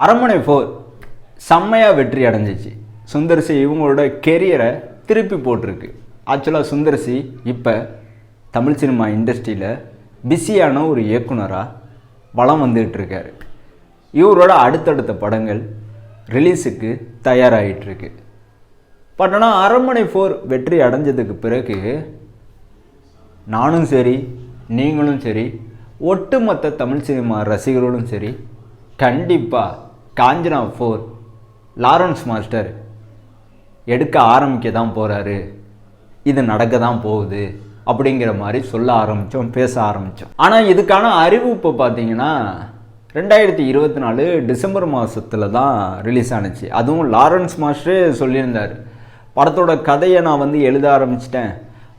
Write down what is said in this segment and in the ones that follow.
அரண்மனை ஃபோர் செம்மையாக வெற்றி அடைஞ்சிச்சு. சுந்தர்சி இவங்களோட கெரியரை திருப்பி போட்டிருக்கு. ஆக்சுவலாக சுந்தர்சி இப்போ தமிழ் சினிமா இண்டஸ்ட்ரியில் பிஸியான ஒரு இயக்குனராக வளம் வந்துகிட்ருக்காரு இவரோட அடுத்தடுத்த படங்கள் ரிலீஸுக்கு தயாராகிட்டுருக்கு பட் ஆனால் அரண்மனை ஃபோர் வெற்றி அடைஞ்சதுக்கு பிறகு நானும் சரி நீங்களும் சரி ஒட்டுமொத்த தமிழ் சினிமா ரசிகர்களும் சரி கண்டிப்பாக காஞ்சனா ஃபோர் லாரன்ஸ் மாஸ்டர் எடுக்க ஆரம்பிக்க தான் போகிறாரு இது நடக்க தான் போகுது அப்படிங்கிற மாதிரி சொல்ல ஆரம்பித்தோம் பேச ஆரம்பித்தோம் ஆனால் இதுக்கான அறிவிப்பு பார்த்தீங்கன்னா ரெண்டாயிரத்தி இருபத்தி நாலு டிசம்பர் மாதத்தில் தான் ரிலீஸ் ஆனுச்சு. அதுவும் லாரன்ஸ் மாஸ்டரே சொல்லியிருந்தார். படத்தோட கதையை நான் வந்து எழுத ஆரம்பிச்சிட்டேன்.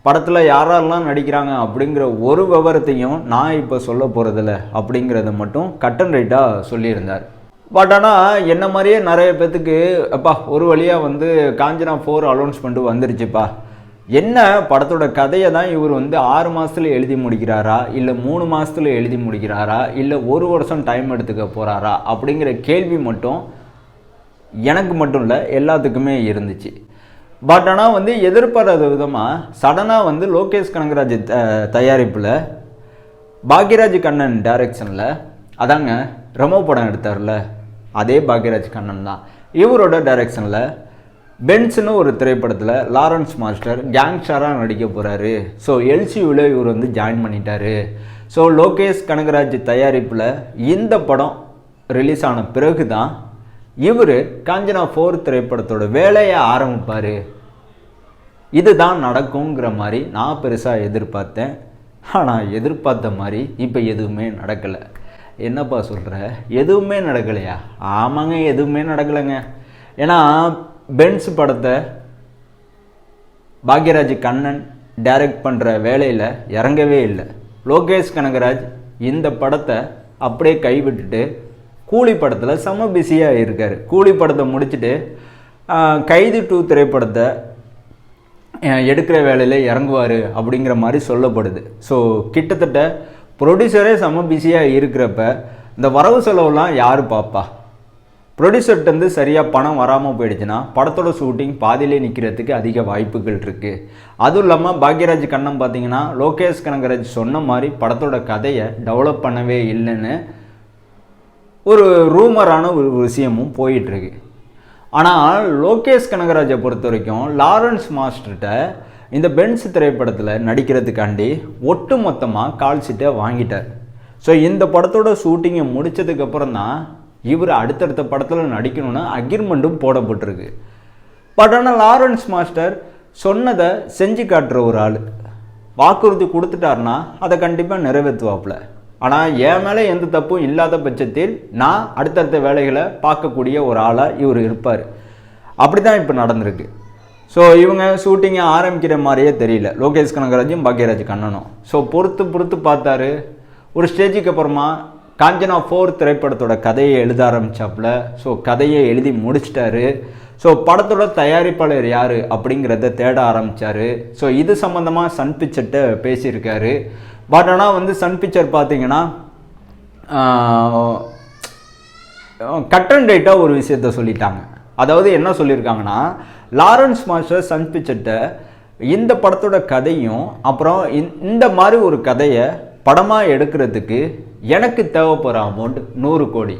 படத்தில் யாரெல்லாம் நடிக்கிறாங்க அப்படிங்கிற ஒரு விவரத்தையும் நான் இப்போ சொல்ல போகிறதில்ல அப்படிங்கிறத மட்டும் கட் அண்ட் ரைட்டாக சொல்லியிருந்தார். பட் ஆனால் என்ன மாதிரியே நிறைய பேர்த்துக்கு அப்பா ஒரு வழியாக வந்து காஞ்சனா ஃபோர் அலௌன்ஸ்மெண்ட் வந்துருச்சுப்பா. என்ன படத்தோட கதையை தான் இவர் வந்து ஆறு மாதத்துல எழுதி முடிக்கிறாரா? இல்லை மூணு மாதத்துல எழுதி முடிக்கிறாரா? இல்லை ஒரு வருஷம் டைம் எடுத்துக்க போகிறாரா அப்படிங்கிற கேள்வி மட்டும் எனக்கு மட்டும் இல்லை எல்லாத்துக்குமே இருந்துச்சு. பட் ஆனால் வந்து எதிர்பாராத விதமாக சடனாக வந்து லோகேஷ் கனகராஜ் த- தயாரிப்பில் பாக்யராஜ் கண்ணன் டைரக்ஷனில் அதாங்க ரெமோ படம் எடுத்தார்ல. அதே பாக்யராஜ் கண்ணன் தான். இவரோட டைரக்ஷனில் பென்ஸ்னு ஒரு திரைப்படத்தில் லாரன்ஸ் மாஸ்டர் கேங்ஸ்டராக நடிக்க போகிறாரு ஸோ எல்சியூவில் இவர் வந்து ஜாயின் பண்ணிட்டாரு. ஸோ லோகேஷ் கனகராஜ் தயாரிப்பில் இந்த படம் ரிலீஸ் ஆன பிறகு தான் இவர் காஞ்சனா ஃபோர் திரைப்படத்தோட வேலையை ஆரம்பிப்பார். இதுதான் நடக்குங்கிற மாதிரி நான் பெருசாக எதிர்பார்த்தேன். ஆனால் எதிர்பார்த்த மாதிரி இப்போ எதுவுமே நடக்கலை. என்னப்பா சொல்கிற எதுவுமே நடக்கலையா? ஆமாங்க எதுவுமே நடக்கலைங்க. ஏன்னா பென்ஸ் படத்தை பாக்யராஜ் கண்ணன் டைரக்ட் பண்ணுற வேலையில் இறங்கவே இல்லை. லோகேஷ் கனகராஜ் இந்த படத்தை அப்படியே கைவிட்டுட்டு கூலி படத்தில் செம பிஸியாக இருக்கார். கூலி படத்தை முடிச்சுட்டு கைது டூ திரைப்படத்தை எடுக்கிற வேலையில் இறங்குவார் அப்படிங்கிற மாதிரி சொல்லப்படுது. ஸோ கிட்டத்தட்ட ப்ரொடியூசரே செம பிஸியாக இருக்கிறப்ப இந்த வரவு செலவுலாம் யார் பார்ப்பா ப்ரொடியூசர்கிட்டருந்து சரியாக பணம் வராமல் போயிடுச்சுன்னா படத்தோட ஷூட்டிங் பாதியிலே நிற்கிறதுக்கு அதிக வாய்ப்புகள் இருக்குது அதுவும் இல்லாமல் பாக்யராஜ் கண்ணம் பார்த்தீங்கன்னா லோகேஷ் கனகராஜ் சொன்ன மாதிரி படத்தோட கதையை டெவலப் பண்ணவே இல்லைன்னு ஒரு ரூமரான ஒரு விஷயமும் போயிட்டுருக்கு ஆனால் லோகேஷ் கனகராஜை பொறுத்த வரைக்கும் லாரன்ஸ் மாஸ்டர்கிட்ட இந்த பென்ஸ் திரைப்படத்தில் நடிக்கிறதுக்காண்டி ஒட்டு மொத்தமாக கால் சீட்டை வாங்கிட்டார். ஸோ இந்த படத்தோட ஷூட்டிங்கை முடித்ததுக்கப்புறம் தான் இவர் அடுத்தடுத்த படத்தில் நடிக்கணும்னு அக்ரிமெண்ட்டும் போடப்பட்டிருக்கு. பட் ஆனால் லாரன்ஸ் மாஸ்டர் சொன்னதை செஞ்சு காட்டுற ஒரு ஆள். வாக்குறுதி கொடுத்துட்டாருன்னா அதை கண்டிப்பாக நிறைவேற்றுவாப்பில். ஆனால் என் மேலே எந்த தப்பும் இல்லாத பட்சத்தில் நான் அடுத்தடுத்த வேலைகளை பார்க்கக்கூடிய ஒரு ஆளாக இவர் இருப்பார். அப்படி தான் இப்போ நடந்திருக்கு. ஸோ இவங்க ஷூட்டிங்கை ஆரம்பிக்கிற மாதிரியே தெரியல. லோகேஷ் கனகராஜும் பாக்யராஜ் கண்ணனும். ஸோ பொறுத்து பொறுத்து பார்த்தாரு. ஒரு ஸ்டேஜுக்கு அப்புறமா காஞ்சனா ஃபோர் திரைப்படத்தோட கதையை எழுத ஆரம்பித்தாப்புல ஸோ கதையை எழுதி முடிச்சிட்டாரு. ஸோ படத்தோட தயாரிப்பாளர் யார் அப்படிங்கிறத தேட ஆரம்பித்தார் ஸோ இது சம்மந்தமாக சன் பிக்சர்கிட்ட பேசியிருக்காரு. பட் ஆனால் வந்து சன் பிக்சர் பார்த்தீங்கன்னா கட் அண்ட் ரைட்டாக ஒரு விஷயத்த சொல்லிட்டாங்க. அதாவது என்ன சொல்லியிருக்காங்கன்னா லாரன்ஸ் மாஸ்டர் சன் பிக்சர்கிட்ட இந்த படத்தோட கதையும் அப்புறம் இந்த- இந்த மாதிரி ஒரு கதையை படமாக எடுக்கிறதுக்கு எனக்கு தேவைப்படுற அமௌண்ட் நூறு கோடி.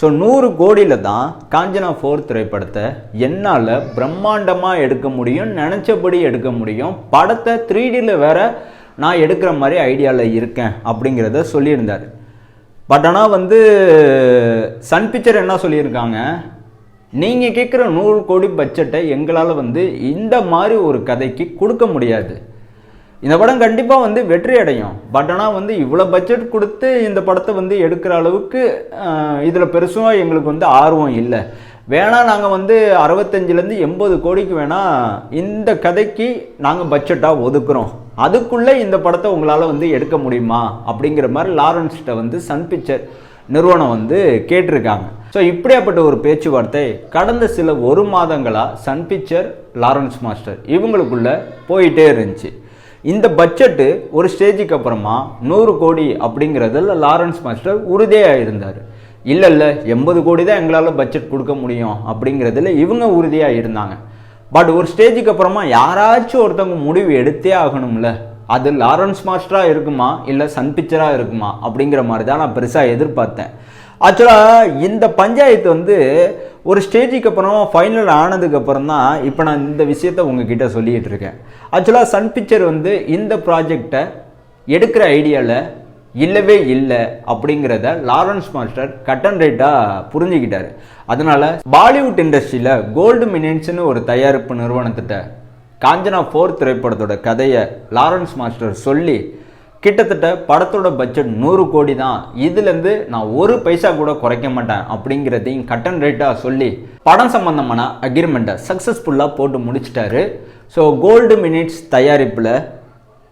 ஸோ நூறு கோடியில் தான் காஞ்சனா ஃபோர் திரைப்படத்தை என்னால் பிரம்மாண்டமாக எடுக்க முடியும் நினச்சபடி எடுக்க முடியும். படத்தை த்ரீ டியில் வேற நான் எடுக்கிற மாதிரி ஐடியாவில் இருக்கேன் அப்படிங்கிறத சொல்லியிருந்தார். பட் ஆனால் வந்து சன் பிக்சர் என்ன சொல்லியிருக்காங்க? நீங்கள் கேட்குற நூறு கோடி பட்ஜெட்டை எங்களால் வந்து இந்த மாதிரி ஒரு கதைக்கு கொடுக்க முடியாது. இந்த படம் கண்டிப்பாக வந்து வெற்றி அடையும். பட் ஆனால் வந்து இவ்வளோ பட்ஜெட் கொடுத்து இந்த படத்தை வந்து எடுக்கிற அளவுக்கு இதில் பெருசாக எங்களுக்கு வந்து ஆர்வம் இல்லை. வேணால் நாங்கள் வந்து அறுபத்தஞ்சிலேருந்து எண்பது கோடிக்கு வேணால் இந்த கதைக்கு நாங்கள் பட்ஜெட்டாக ஒதுக்குறோம். அதுக்குள்ளே இந்த படத்தை உங்களால் வந்து எடுக்க முடியுமா? அப்படிங்கிற மாதிரி லாரன்ஸ்கிட்ட வந்து சன் பிக்சர் நிறுவனம் வந்து கேட்டிருக்காங்க. ஸோ இப்படியாப்பட்ட ஒரு பேச்சுவார்த்தை கடந்த சில ஒரு மாதங்களாக சன் பிக்சர் லாரன்ஸ் மாஸ்டர் இவங்களுக்குள்ள போயிட்டே இருந்துச்சு. இந்த பட்ஜெட்டு ஒரு ஸ்டேஜுக்கு அப்புறமா நூறு கோடி அப்படிங்கிறதுல லாரன்ஸ் மாஸ்டர் உறுதியாக இருந்தார். இல்லை இல்லை எண்பது கோடி தான் எங்களால் பட்ஜெட் கொடுக்க முடியும் அப்படிங்கிறதுல இவங்க உறுதியாக இருந்தாங்க. பட் ஒரு ஸ்டேஜுக்கு அப்புறமா யாராச்சும் ஒருத்தவங்க முடிவு எடுத்தே ஆகணும்ல அது லாரன்ஸ் மாஸ்டராக இருக்குமா இல்லை சன் பிக்சராக இருக்குமா அப்படிங்கிற மாதிரி தான் நான் பெருசாக எதிர்பார்த்தேன். ஆக்சுவலாக இந்த பஞ்சாயத்து வந்து ஒரு ஸ்டேஜுக்கு அப்புறம் ஃபைனல் ஆனதுக்கப்புறம் தான் இப்போ நான் இந்த விஷயத்த உங்ககிட்ட சொல்லிகிட்டு இருக்கேன். ஆக்சுவலாக சன் பிக்சர் வந்து இந்த ப்ராஜெக்டை எடுக்கிற ஐடியாவில் இல்லவே இல்லை அப்படிங்கிறத லாரன்ஸ் மாஸ்டர் கட் அண்ட் ரைட்டாக புரிஞ்சுக்கிட்டாரு. அதனால் பாலிவுட் இண்டஸ்ட்ரியில் கோல்டு மினிட்ஸ்னு ஒரு தயாரிப்பு நிறுவனத்திட்ட காஞ்சனா ஃபோர் திரைப்படத்தோட கதையை லாரன்ஸ் மாஸ்டர் சொல்லி கிட்டத்தட்ட படத்தோட பட்ஜெட் நூறு கோடி தான் இதுலேருந்து நான் ஒரு பைசா கூட குறைக்க மாட்டேன் அப்படிங்கிறதையும் கட் அண்ட் சொல்லி படம் சம்மந்தமான அக்ரிமெண்ட்டை சக்ஸஸ்ஃபுல்லாக போட்டு முடிச்சிட்டாரு. ஸோ கோல்டு மினிட்ஸ் தயாரிப்பில்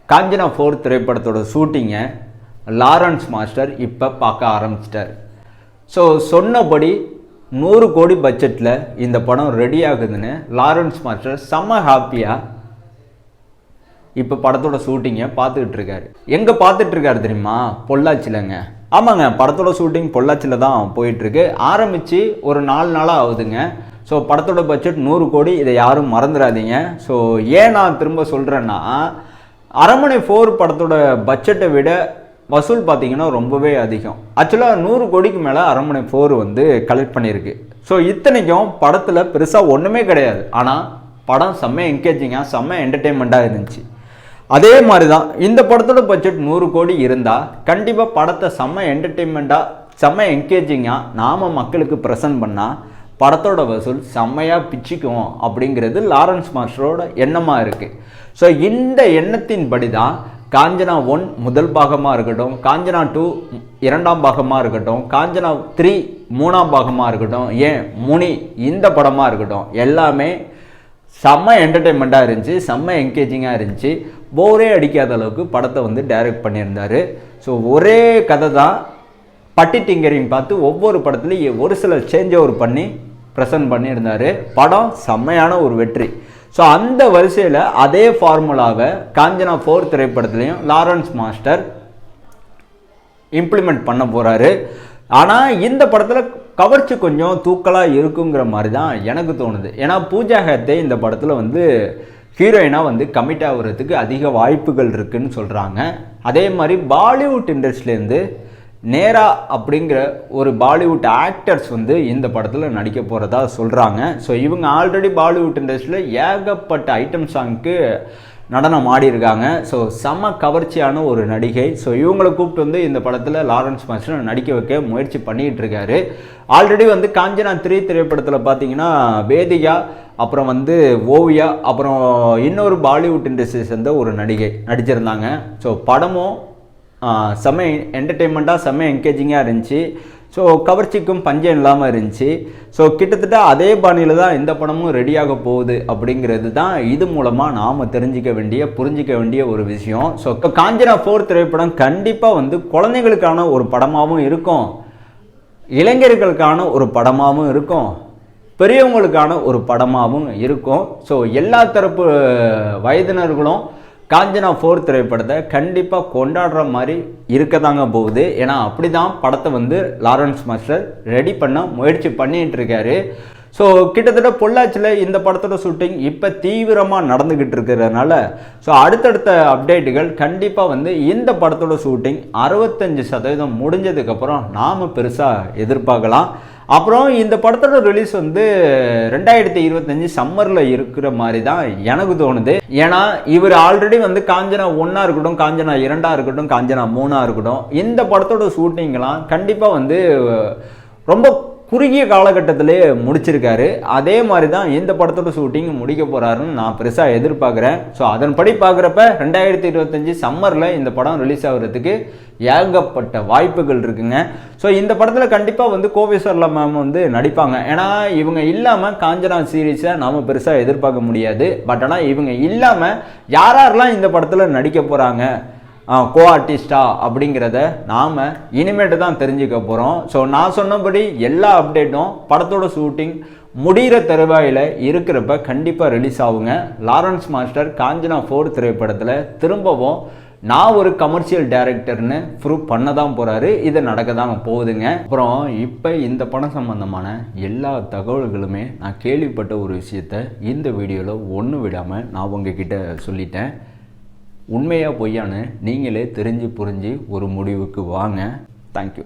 காஞ்சனா ஃபோர் திரைப்படத்தோட ஷூட்டிங்கை லாரன்ஸ் மாஸ்டர் இப்போ பார்க்க ஆரம்பிச்சிட்டார். ஸோ சொன்னபடி நூறு கோடி பட்ஜெட்டில் இந்த படம் ரெடி ஆகுதுன்னு லாரன்ஸ் மாஸ்டர் செம்ம ஹாப்பியாக இப்போ படத்தோட ஷூட்டிங்கை பார்த்துக்கிட்டு இருக்காரு எங்கே பார்த்துட்டு இருக்காரு தெரியுமா? பொள்ளாச்சிலங்க. ஆமாங்க படத்தோட ஷூட்டிங் பொள்ளாச்சியில் தான் போயிட்டுருக்கு. ஆரம்பித்து ஒரு நாலு நாளாக ஆகுதுங்க. ஸோ படத்தோட பட்ஜெட் நூறு கோடி இதை யாரும் மறந்துடாதீங்க. ஸோ ஏன் நான் திரும்ப சொல்கிறேன்னா அரண்மனை ஃபோர் படத்தோட பட்ஜெட்டை விட வசூல் பார்த்தீங்கன்னா ரொம்பவே அதிகம். ஆக்சுவலாக நூறு கோடிக்கு மேலே அரண்மனை ஃபோர் வந்து கலெக்ட் பண்ணியிருக்கு. ஸோ இத்தனைக்கும் படத்தில் பெருசாக ஒன்றுமே கிடையாது. ஆனால் படம் செம்ம என்கேஜிங்காக செம்ம என்டர்டெயின்மெண்ட்டாக இருந்துச்சு. அதே மாதிரி தான் இந்த படத்தோட பட்ஜெட் நூறு கோடி இருந்தால் கண்டிப்பாக படத்தை செம்ம என்டர்டெயின்மெண்ட்டாக செம்ம என்கேஜிங்காக நாம் மக்களுக்கு ப்ரெசன்ட் பண்ணால் படத்தோட வசூல் செம்மையாக பிச்சுக்கும் அப்படிங்கிறது லாரன்ஸ் மாஸ்டரோட எண்ணமாக இருக்குது ஸோ இந்த எண்ணத்தின்படி தான் காஞ்சனா ஒன் முதல் பாகமாக இருக்கட்டும் காஞ்சனா டூ இரண்டாம் பாகமாக இருக்கட்டும் காஞ்சனா த்ரீ மூணாம் பாகமாக இருக்கட்டும் ஏன் முனி இந்த படமாக இருக்கட்டும் எல்லாமே செம்ம என்டர்டெயின்மெண்ட்டாக இருந்துச்சு செம்ம என்கேஜிங்காக இருந்துச்சு. போரே அடிக்காத அளவுக்கு படத்தை வந்து டைரக்ட் பண்ணியிருந்தார். ஸோ ஒரே கதை தான் பட்டி டிங்கரிங் பார்த்து ஒவ்வொரு படத்துலையும் ஒரு சில சேஞ்ச் ஓவர் பண்ணி ப்ரெசன்ட் பண்ணியிருந்தார். படம் செம்மையான ஒரு வெற்றி. ஸோ அந்த வரிசையில் அதே ஃபார்முலாவை காஞ்சனா ஃபோர் திரைப்படத்துலையும் லாரன்ஸ் மாஸ்டர் இம்ப்ளிமெண்ட் பண்ண போகிறாரு ஆனால் இந்த படத்தில் கவர்ச்சி கொஞ்சம் தூக்கலாக இருக்குங்கிற மாதிரி தான் எனக்கு தோணுது. ஏன்னா பூஜா ஹேத்தே இந்த படத்தில் வந்து ஹீரோயினாக வந்து கமிட் ஆகுறதுக்கு அதிக வாய்ப்புகள் இருக்குன்னு சொல்கிறாங்க அதே மாதிரி பாலிவுட் இண்டஸ்ட்ரியிலேருந்து நேரா அப்படிங்கிற ஒரு பாலிவுட் ஆக்டர்ஸ் வந்து இந்த படத்தில் நடிக்க போகிறதா சொல்கிறாங்க ஸோ இவங்க ஆல்ரெடி பாலிவுட் இண்டஸ்ட்ரியில் ஏகப்பட்ட ஐட்டம் சாங்க்கு நடனம் ஆடி இருக்காங்க ஸோ செம கவர்ச்சியான ஒரு நடிகை. ஸோ இவங்களை கூப்பிட்டு வந்து இந்த படத்தில் லாரன்ஸ் மாஸ்டர் நடிக்க வைக்க முயற்சி பண்ணிகிட்டு இருக்காரு ஆல்ரெடி வந்து காஞ்சனா த்ரீ திரைப்படத்தில் பார்த்தீங்கன்னா வேதிகா அப்புறம் வந்து ஓவியா அப்புறம் இன்னொரு பாலிவுட் இண்டஸ்ட்ரி சேர்ந்த ஒரு நடிகை நடிச்சிருந்தாங்க. ஸோ படமும் செம்ம என்டர்டெயின்மெண்ட்டாக செம்ம என்கேஜிங்காக இருந்துச்சு. ஸோ கவர்ச்சிக்கும் பஞ்சம் இல்லாமல் இருந்துச்சு. ஸோ கிட்டத்தட்ட அதே பாணியில் தான் இந்த படமும் ரெடியாக போகுது அப்படிங்கிறது தான் இது மூலமாக நாம் தெரிஞ்சிக்க வேண்டிய புரிஞ்சிக்க வேண்டிய ஒரு விஷயம். ஸோ காஞ்சனா ஃபோர் திரைப்படம் கண்டிப்பாக வந்து குழந்தைகளுக்கான ஒரு படமாகவும் இருக்கும். இளைஞர்களுக்கான ஒரு படமாகவும் இருக்கும். பெரியவங்களுக்கான ஒரு படமாகவும் இருக்கும். ஸோ எல்லா தரப்பு வயதினர்களும் காஞ்சனா ஃபோர் திரைப்படத்தை கண்டிப்பாக கொண்டாடுற மாதிரி இருக்க தாங்க போகுது. ஏன்னா அப்படி தான் படத்தை வந்து லாரன்ஸ் மாஸ்டர் ரெடி பண்ண முயற்சி பண்ணிகிட்டு இருக்காரு. ஸோ கிட்டத்தட்ட பொள்ளாச்சியில் இந்த படத்தோட ஷூட்டிங் இப்போ தீவிரமாக நடந்துக்கிட்டு இருக்கிறதுனால ஸோ அடுத்தடுத்த அப்டேட்டுகள் கண்டிப்பாக வந்து இந்த படத்தோட ஷூட்டிங் அறுபத்தஞ்சு சதவீதம் முடிஞ்சதுக்கப்புறம் நாம் பெருசாக எதிர்பார்க்கலாம். அப்புறம் இந்த படத்தோட ரிலீஸ் வந்து ரெண்டாயிரத்தி இருபத்தஞ்சி சம்மரில் இருக்கிற மாதிரி தான் எனக்கு தோணுது. ஏன்னா இவர் ஆல்ரெடி வந்து காஞ்சனா ஒன்றா இருக்கட்டும் காஞ்சனா இரண்டாக இருக்கட்டும் காஞ்சனா மூணாக இருக்கட்டும் இந்த படத்தோட ஷூட்டிங்லாம் கண்டிப்பாக வந்து ரொம்ப குறுகிய காலகட்டத்திலே முடிச்சிருக்காரு. அதே மாதிரி தான் இந்த படத்தோட ஷூட்டிங் முடிக்க போகிறாருன்னு நான் பெருசாக எதிர்பார்க்குறேன். ஸோ அதன்படி பார்க்குறப்ப ரெண்டாயிரத்தி இருபத்தஞ்சி சம்மரில் இந்த படம் ரிலீஸ் ஆகுறதுக்கு ஏகப்பட்ட வாய்ப்புகள் இருக்குங்க. ஸோ இந்த படத்தில் கண்டிப்பாக வந்து கோவேஸ்வர்லா மேம் வந்து நடிப்பாங்க. ஏன்னா இவங்க இல்லாமல் காஞ்சனா சீரீஸை நாம் பெருசாக எதிர்பார்க்க முடியாது. பட் ஆனால் இவங்க இல்லாமல் யார் யாரெல்லாம் இந்த படத்தில் நடிக்க போகிறாங்க கோ ஆர்டிஸ்டா அப்படிங்கிறத நாம் இனிமேட்டு தான் தெரிஞ்சுக்க போகிறோம் ஸோ நான் சொன்னபடி எல்லா அப்டேட்டும் படத்தோட ஷூட்டிங் முடிகிற தருவாயில் இருக்கிறப்ப கண்டிப்பாக ரிலீஸ் ஆகுங்க. லாரன்ஸ் மாஸ்டர் காஞ்சனா ஃபோர் திரைப்படத்தில் திரும்பவும் நான் ஒரு கமர்ஷியல் டைரக்டர்னு ப்ரூவ் பண்ண தான் போகிறாரு இது நடக்க தான் போகுதுங்க. அப்புறம் இப்போ இந்த படம் சம்பந்தமான எல்லா தகவல்களுமே நான் கேள்விப்பட்ட ஒரு விஷயத்த இந்த வீடியோவில் ஒன்று விடாமல் நான் உங்ககிட்ட சொல்லிட்டேன். உண்மையாக பொய்யான்னு நீங்களே தெரிஞ்சு புரிஞ்சு ஒரு முடிவுக்கு வாங்க. தேங்க்யூ